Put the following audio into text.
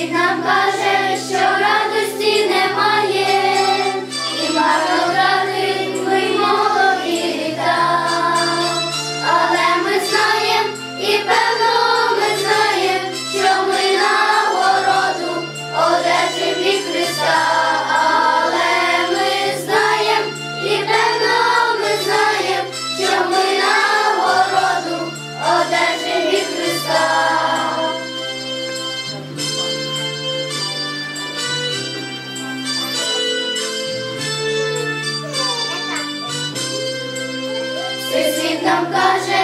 Світ нам каже. нам каже.